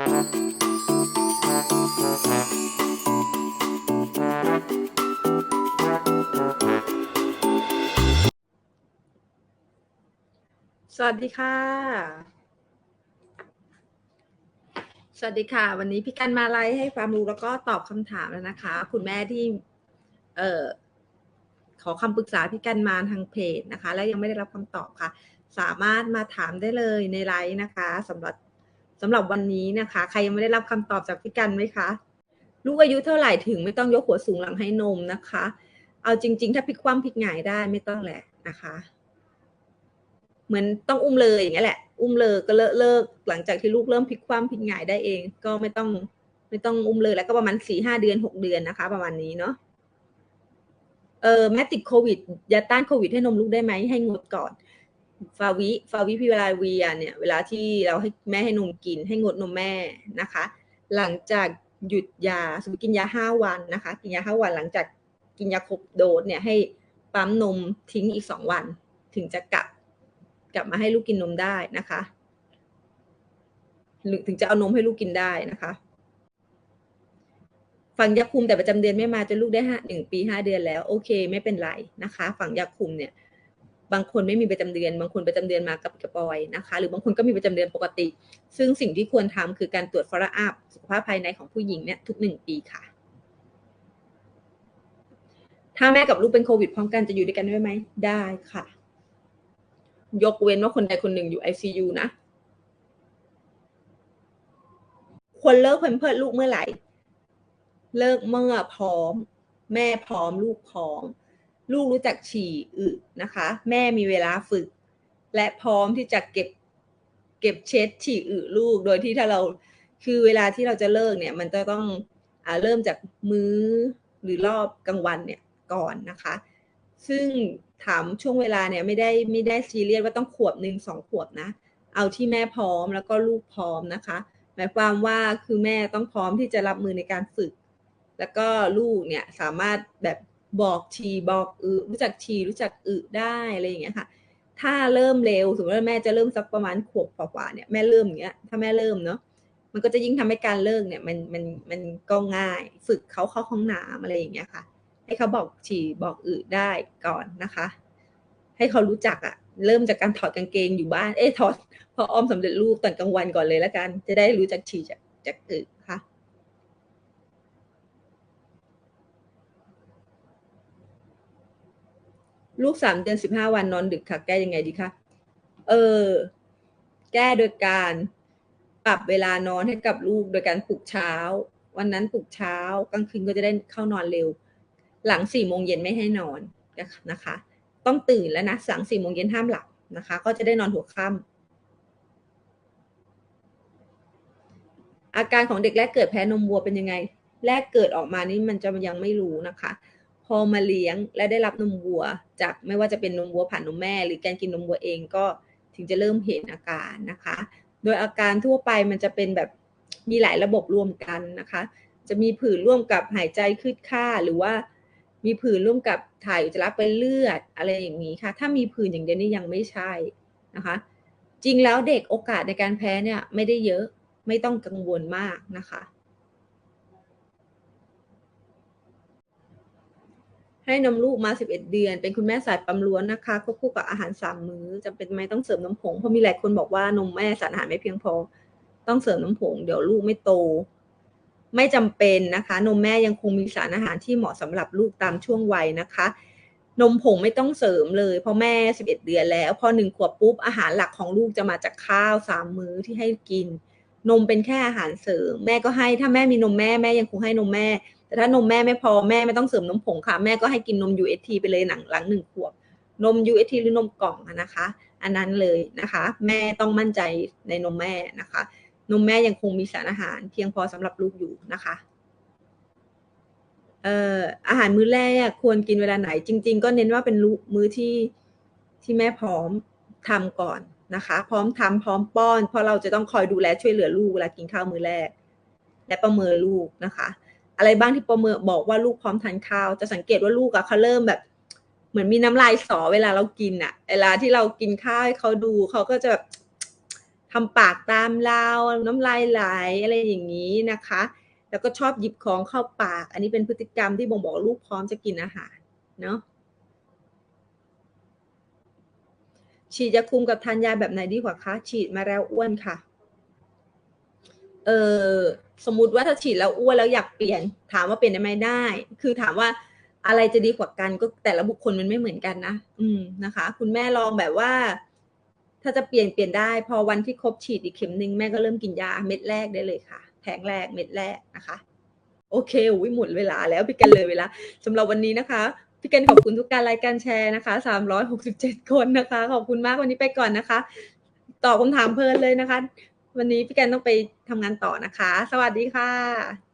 สวัสดีค่ะ สวัสดีค่ะ วันนี้พี่กันมาไลฟ์ให้ความรู้แล้วก็ตอบคำถามแล้วนะคะ คุณแม่ที่ เอ่อขอคำปรึกษาพี่กันมาทางเพจนะคะ และยังไม่ได้รับคำตอบค่ะ สามารถมาถามได้เลยในไลฟ์นะคะสำหรับ สำหรับวันนี้นะคะ ใครยังไม่ได้รับคำตอบจากพี่กันไหมคะลูกอายุเท่าไหร่ถึงไม่ต้องยกหัวสูงหลังให้นมนะคะ เอาจริง ๆ ถ้าพลิกคว่ำพลิกหงายได้ไม่ต้องแหละนะคะ เหมือนต้องอุ้มเลยอย่างเงี้ยแหละ อุ้มเลยก็เลิกเลิกหลังจากที่ลูกเริ่มพลิกคว่ำพลิกหงายได้เอง ก็ไม่ต้องไม่ต้องอุ้มเลยแล้วก็ประมาณสี่ห้าเดือนหกเดือนนะคะ ประมาณนี้เนาะเออแม่ติดโควิดยาต้านโควิดให้นมลูกได้ไหมให้งดก่อน ฟาวิฟาวิพิเวลาเวียเนี่ยเวลาที่เราให้แม่ให้นมกิน ให้งดนมแม่นะคะ หลังจากหยุดยาสมมติกินยาห้าวันนะคะ กินยาห้าวันหลังจากกินยาครบโดสเนี่ยให้ปั๊มนมทิ้งอีกสองวัน ถึงจะกลับกลับมาให้ลูกกินนมได้นะคะหรือถึงจะเอานมให้ลูกกินได้นะคะ ฝั่งยาคุมแต่ประจำเดือนไม่มาจนลูกได้ห้าหนึ่งปีห้าเดือนแล้ว โอเค ไม่เป็นไรนะคะ ฝั่งยาคุมเนี่ย บางคนไม่มีประจำเดือน บางคนประจำเดือนมากับกระปอยนะคะ หรือบางคนก็มีประจำเดือนปกติ ซึ่งสิ่งที่ควรทำคือการตรวจฟอล o อัพสุขภาพภายในของผู้หญิงเนี่ยทุกหนึ่งปีค่ะ ถ้าแม่กับลูกเป็นโควิดพร้อมกันจะอยู่ด้วยกันได้ไหมได้ค่ะ ยกเว้นว่าคนใดคนหนึ่งอยู่ ICU นะควรเลิกเพิ่มเพิดลูกเมื่อไหร่ เลิกเมื่อพร้อม แม่พร้อมลูกพร้อม ลูกรู้จักฉี่อึนะคะ แม่มีเวลาฝึก และพร้อมที่จะเก็บเก็บเช็ดฉี่อึลูก โดยที่ถ้าเราคือเวลาที่เราจะเลิกเนี่ย มันจะต้องอเริ่มจากมื้อหรือรอบกลางวันเนี่ยก่อนนะคะ ซึ่งถามช่วงเวลาเนี่ยไม่ได้ไม่ได้ซีเรียสว่าต้องขวบหนึ่งสองขวบนะ เอาที่แม่พร้อมแล้วก็ลูกพร้อมนะคะ หมายความว่าคือแม่ต้องพร้อมที่จะรับมือในการฝึก แล้วก็ลูกเนี่ยสามารถแบบ บอกชีบอกอึรู้จักชีรู้จักอึได้อะไรอย่างเงี้ยค่ะ ถ้าเริ่มเร็วสมมติว่าแม่จะเริ่มสักประมาณขวบกว่าเนี่ยแม่เริ่มอย่างเงี้ยถ้าแม่เริ่มเนาะมันก็จะยิ่งทำให้การเลิกเนี่ยมันมันมันก็ง่าย ฝึกเขาเข้าห้องน้ำอะไรอย่างเงี้ยค่ะ ให้เขาบอกฉี่บอกอึได้ก่อนนะคะ ให้เขารู้จักอะเริ่มจากการถอดกางเกงอยู่บ้าน เอ๊ะถอดพออ้อมสำเร็จรูปตอนกลางวันก่อนเลยแล้วกัน จะได้รู้จักฉี่จากจากอึค่ะ ลูกสามเดือนสิบห้าวันนอนดึกค่ะ แก้ยังไงดีคะ เออ แก้โดยการปรับเวลานอนให้กับลูกโดยการปลุกเช้า วันนั้นปลุกเช้ากลางคืนก็จะได้เข้านอนเร็ว หลังสี่โมงเย็นไม่ให้นอนนะคะ ต้องตื่นแล้วนะสังสี่โมงเย็นห้ามหลับนะคะ ก็จะได้นอนหัวค่ำอาการของเด็กแรกเกิดแพ้นมวัวเป็นยังไง แรกเกิดออกมานี่มันจะยังไม่รู้นะคะ พอมาเลี้ยงและได้รับนมวัว จากไม่ว่าจะเป็นนมวัวผ่านนมแม่ หรือการกินนมวัวเองก็ถึงจะเริ่มเห็นอาการนะคะ โดยอาการทั่วไปมันจะเป็นแบบมีหลายระบบรวมกันนะคะ จะมีผื่นร่วมกับหายใจคืดค่าหรือว่ามีผื่นร่วมกับถ่ายอุจจาระเป็นเลือดอะไรอย่างนี้ค่ะ ถ้ามีผื่นอย่างเดียวนี่ยังไม่ใช่นะคะ จริงแล้วเด็กโอกาสในการแพ้เนี่ยไม่ได้เยอะไม่ต้องกังวลมากนะคะ ให้นมลูกมา 11 เดือน เป็นคุณแม่สายปั๊มล้วนนะคะควบคู่กับอาหารสามมื้อจำเป็นไหมต้องเสริมน้ำผงเพราะมีหลายคนบอกว่านมแม่สารอาหารไม่เพียงพอ ต้องเสริมน้ำผง เดี๋ยวลูกไม่โต ไม่จำเป็นนะคะ นมแม่ยังคงมีสารอาหารที่เหมาะสำหรับลูกตามช่วงวัยนะคะ นมผงไม่ต้องเสริมเลยเพราะแม่ 11 เดือนแล้ว พอหนึ่งขวบปุ๊บอาหารหลักของลูกจะมาจากข้าวสามมื้อที่ให้กิน นมเป็นแค่อาหารเสริม แม่ก็ให้ถ้าแม่มีนมแม่แม่ยังคงให้นมแม่ แต่ถ้านมแม่ไม่พอแม่ไม่ต้องเสริมนมผงค่ะ แม่ก็ให้กินนม UST ไปเลยหลังหลังหนึ่งขวบ นม UST หรือนมกล่องนะคะ อันนั้นเลยนะคะ แม่ต้องมั่นใจในนมแม่นะคะ นมแม่ยังคงมีสารอาหารเพียงพอสำหรับลูกอยู่นะคะเอ่ออาหารมื้อแรกควรกินเวลาไหน จริง ๆ ก็เน้นว่าเป็นมื้อที่ที่แม่พร้อมทำก่อนนะคะ พร้อมทำพร้อมป้อน เพราะเราจะต้องคอยดูแลช่วยเหลือลูกเวลากินข้าวมื้อแรก และประเมินลูกนะคะ อะไรบ้างที่ประเมินบอกว่าลูกพร้อมทานข้าว จะสังเกตว่าลูกอะเขาเริ่มแบบ เหมือนมีน้ำลายสอเวลาเรากินอะเวลาที่เรากินข้าวให้เขาดูเขาก็จะแบบทำปากตามเราน้ำลายไหลอะไรอย่างนี้นะคะ แล้วก็ชอบหยิบของเข้าปาก อันนี้เป็นพฤติกรรมที่บ่งบอกว่าลูกพร้อมจะกินอาหารเนาะฉีดยาคุมกับทานยาแบบไหนดีกว่าคะฉีดมาแล้วอ้วนค่ะ เออสมมติว่าถ้าฉีดแล้วอ้วนแล้วอยากเปลี่ยน ถามว่าเปลี่ยนได้ไหมได้ คือถามว่าอะไรจะดีกว่ากันก็แต่ละบุคคลมันไม่เหมือนกันนะอืมนะคะ คุณแม่ลองแบบว่า ถ้าจะเปลี่ยนเปลี่ยนได้ พอวันที่ครบฉีดอีกเข็มหนึ่งแม่ก็เริ่มกินยาเม็ดแรกได้เลยค่ะแผงแรกเม็ดแรกนะคะโอเคอุ้ยหมดเวลาแล้วพี่กันเลยเวลาสำหรับวันนี้นะคะพี่กันขอบคุณทุกการไลค์การแชร์นะคะ 367 คนนะคะ ขอบคุณมากวันนี้ไปก่อนนะคะ ตอบคำถามเพลินเลยนะคะ วันนี้พี่แกนต้องไปทำงานต่อนะคะ สวัสดีค่ะ